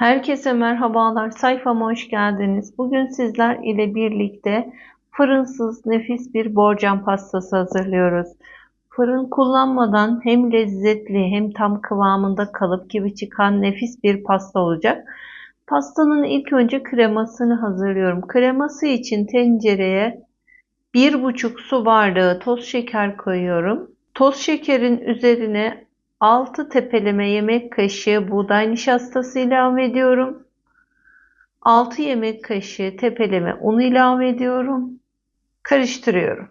Herkese merhabalar. Sayfama hoş geldiniz. Bugün sizler ile birlikte fırınsız nefis bir borcam pastası hazırlıyoruz. Fırın kullanmadan hem lezzetli hem tam kıvamında kalıp gibi çıkan nefis bir pasta olacak. Pastanın ilk önce kremasını hazırlıyorum. Kreması için tencereye 1,5 su bardağı toz şeker koyuyorum. Toz şekerin üzerine 6 tepeleme yemek kaşığı buğday nişastası ilave ediyorum. 6 yemek kaşığı tepeleme un ilave ediyorum. Karıştırıyorum.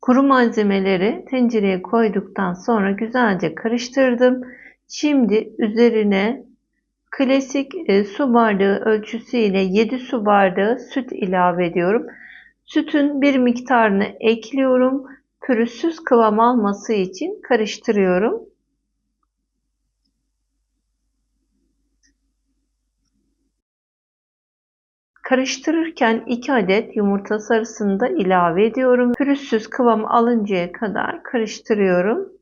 Kuru malzemeleri tencereye koyduktan sonra güzelce karıştırdım. Şimdi üzerine klasik e, su bardağı ölçüsüyle 7 su bardağı süt ilave ediyorum. Sütün bir miktarını ekliyorum pürüzsüz kıvam alması için karıştırıyorum. Karıştırırken 2 adet yumurta sarısını da ilave ediyorum. Pürüzsüz kıvam alıncaya kadar karıştırıyorum.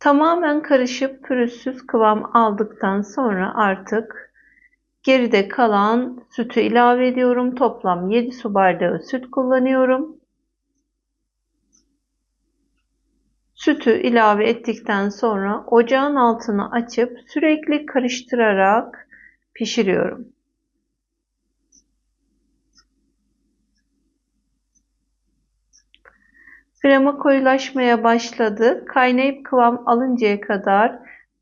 Tamamen karışıp pürüzsüz kıvam aldıktan sonra artık Geride kalan sütü ilave ediyorum. Toplam 7 su bardağı süt kullanıyorum. Sütü ilave ettikten sonra ocağın altını açıp sürekli karıştırarak pişiriyorum. Krema koyulaşmaya başladı. Kaynayıp kıvam alıncaya kadar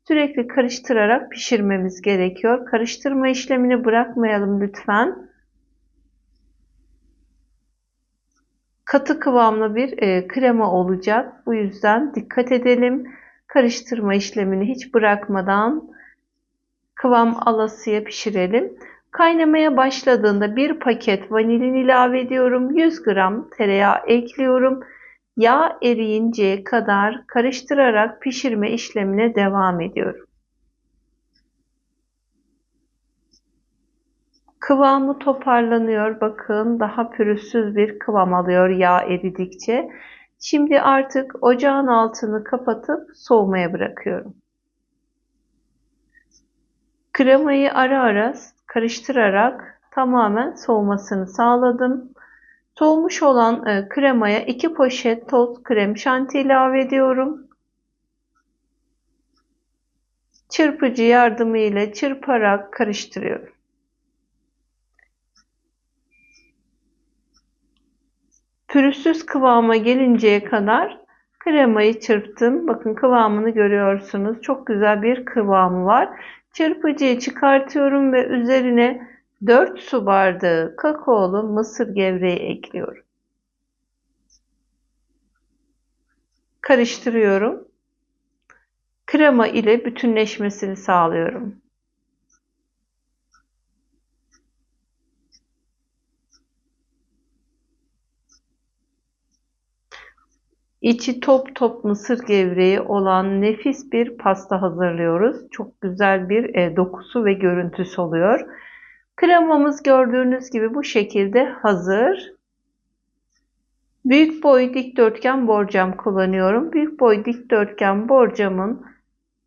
Sürekli karıştırarak pişirmemiz gerekiyor. Karıştırma işlemini bırakmayalım lütfen. Katı kıvamlı bir e, krema olacak. Bu yüzden dikkat edelim. Karıştırma işlemini hiç bırakmadan kıvam alasıya pişirelim. Kaynamaya başladığında bir paket vanilin ilave ediyorum. 100 gram tereyağı ekliyorum. Yağ eriyinceye kadar karıştırarak pişirme işlemine devam ediyorum. Kıvamı toparlanıyor. Bakın daha pürüzsüz bir kıvam alıyor yağ eridikçe. Şimdi artık ocağın altını kapatıp soğumaya bırakıyorum. Kremayı ara ara karıştırarak tamamen soğumasını sağladım. Soğumuş olan e, kremaya 2 poşet toz krem şanti ilave ediyorum. Çırpıcı yardımıyla çırparak karıştırıyorum. Pürüzsüz kıvama gelinceye kadar kremayı çırptım. Bakın kıvamını görüyorsunuz. Çok güzel bir kıvamı var. Çırpıcıyı çıkartıyorum ve üzerine 4 su bardağı kakaolu mısır gevreği ekliyorum. Karıştırıyorum. Krema ile bütünleşmesini sağlıyorum. İçi top top mısır gevreği olan nefis bir pasta hazırlıyoruz. Çok güzel bir e, dokusu ve görüntüsü oluyor. Kremamız gördüğünüz gibi bu şekilde hazır. Büyük boy dikdörtgen borcam kullanıyorum. Büyük boy dikdörtgen borcamın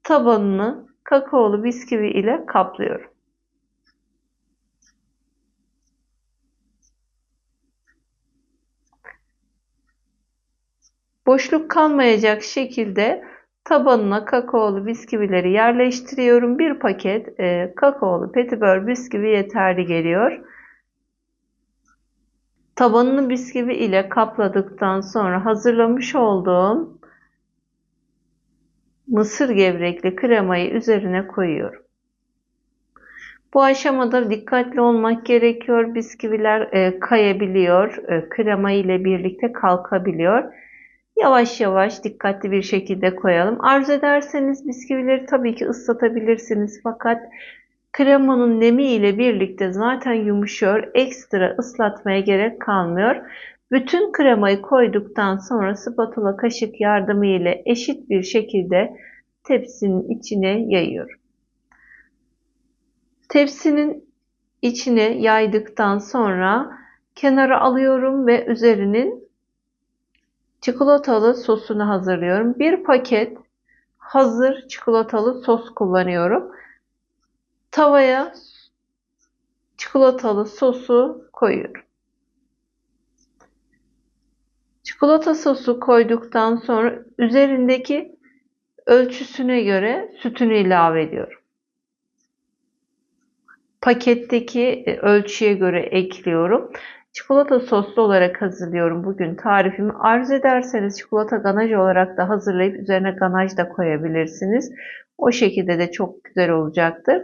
tabanını kakaolu bisküvi ile kaplıyorum. Boşluk kalmayacak şekilde Tabanına kakaolu bisküvileri yerleştiriyorum. Bir paket e, kakaolu petibör bisküvi yeterli geliyor. Tabanını bisküvi ile kapladıktan sonra hazırlamış olduğum mısır gevrekli kremayı üzerine koyuyorum. Bu aşamada dikkatli olmak gerekiyor. Bisküviler e, kayabiliyor. E, krema ile birlikte kalkabiliyor. Yavaş yavaş dikkatli bir şekilde koyalım. Arzu ederseniz bisküvileri tabii ki ıslatabilirsiniz. Fakat kremanın nemi ile birlikte zaten yumuşuyor. Ekstra ıslatmaya gerek kalmıyor. Bütün kremayı koyduktan sonra spatula kaşık yardımı ile eşit bir şekilde tepsinin içine yayıyorum. Tepsinin içine yaydıktan sonra kenara alıyorum ve üzerinin çikolatalı sosunu hazırlıyorum. Bir paket hazır çikolatalı sos kullanıyorum. Tavaya çikolatalı sosu koyuyorum. Çikolata sosu koyduktan sonra üzerindeki ölçüsüne göre sütünü ilave ediyorum. Paketteki e, ölçüye göre ekliyorum. Çikolata soslu olarak hazırlıyorum bugün tarifimi. Arzu ederseniz çikolata ganaj olarak da hazırlayıp üzerine ganaj da koyabilirsiniz. O şekilde de çok güzel olacaktır.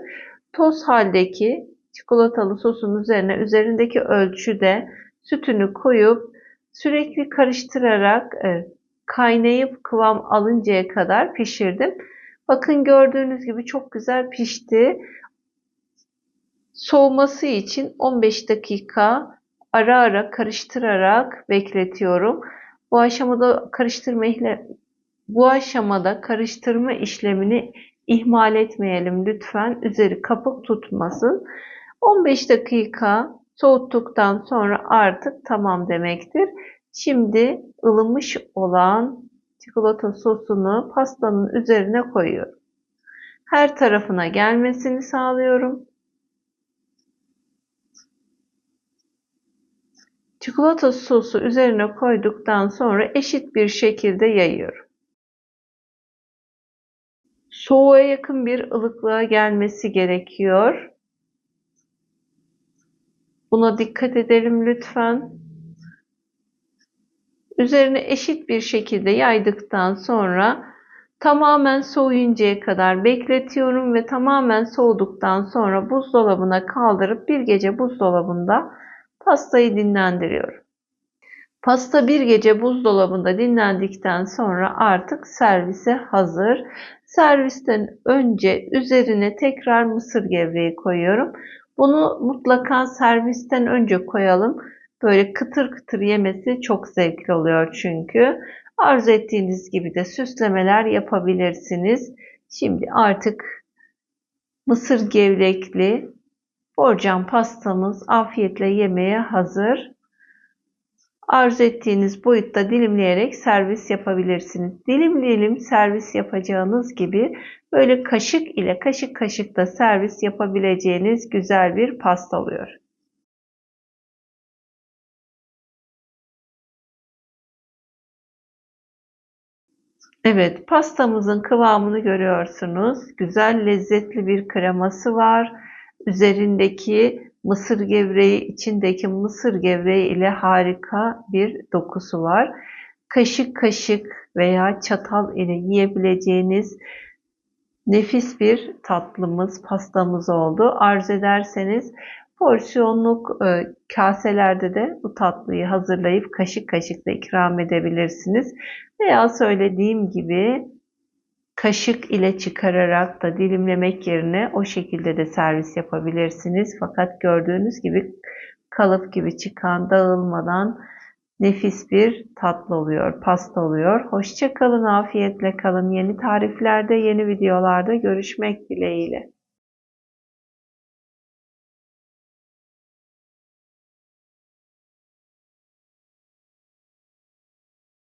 Toz haldeki çikolatalı sosun üzerine üzerindeki ölçüde sütünü koyup sürekli karıştırarak e, kaynayıp kıvam alıncaya kadar pişirdim. Bakın gördüğünüz gibi çok güzel pişti. Soğuması için 15 dakika ara ara karıştırarak bekletiyorum. Bu aşamada karıştırma bu aşamada karıştırma işlemini ihmal etmeyelim lütfen. Üzeri kapık tutmasın. 15 dakika soğuttuktan sonra artık tamam demektir. Şimdi ılımış olan çikolata sosunu pastanın üzerine koyuyorum. Her tarafına gelmesini sağlıyorum. Çikolata sosu üzerine koyduktan sonra eşit bir şekilde yayıyorum. Soğuğa yakın bir ılıklığa gelmesi gerekiyor. Buna dikkat edelim lütfen. Üzerine eşit bir şekilde yaydıktan sonra tamamen soğuyuncaya kadar bekletiyorum ve tamamen soğuduktan sonra buzdolabına kaldırıp bir gece buzdolabında Pastayı dinlendiriyorum. Pasta bir gece buzdolabında dinlendikten sonra artık servise hazır. Servisten önce üzerine tekrar mısır gevreği koyuyorum. Bunu mutlaka servisten önce koyalım. Böyle kıtır kıtır yemesi çok zevkli oluyor çünkü. Arzu ettiğiniz gibi de süslemeler yapabilirsiniz. Şimdi artık mısır gevrekli Borcam pastamız afiyetle yemeye hazır. Arzu ettiğiniz boyutta dilimleyerek servis yapabilirsiniz. Dilimleyelim servis yapacağınız gibi böyle kaşık ile kaşık kaşık da servis yapabileceğiniz güzel bir pasta oluyor. Evet, pastamızın kıvamını görüyorsunuz. Güzel, lezzetli bir kreması var. Üzerindeki mısır gevreği, içindeki mısır gevreği ile harika bir dokusu var. Kaşık kaşık veya çatal ile yiyebileceğiniz nefis bir tatlımız, pastamız oldu. Arzu ederseniz porsiyonluk e, kaselerde de bu tatlıyı hazırlayıp kaşık kaşık da ikram edebilirsiniz. Veya söylediğim gibi Kaşık ile çıkararak da dilimlemek yerine o şekilde de servis yapabilirsiniz. Fakat gördüğünüz gibi kalıp gibi çıkan, dağılmadan nefis bir tatlı oluyor, pasta oluyor. Hoşça kalın, afiyetle kalın. Yeni tariflerde, yeni videolarda görüşmek dileğiyle.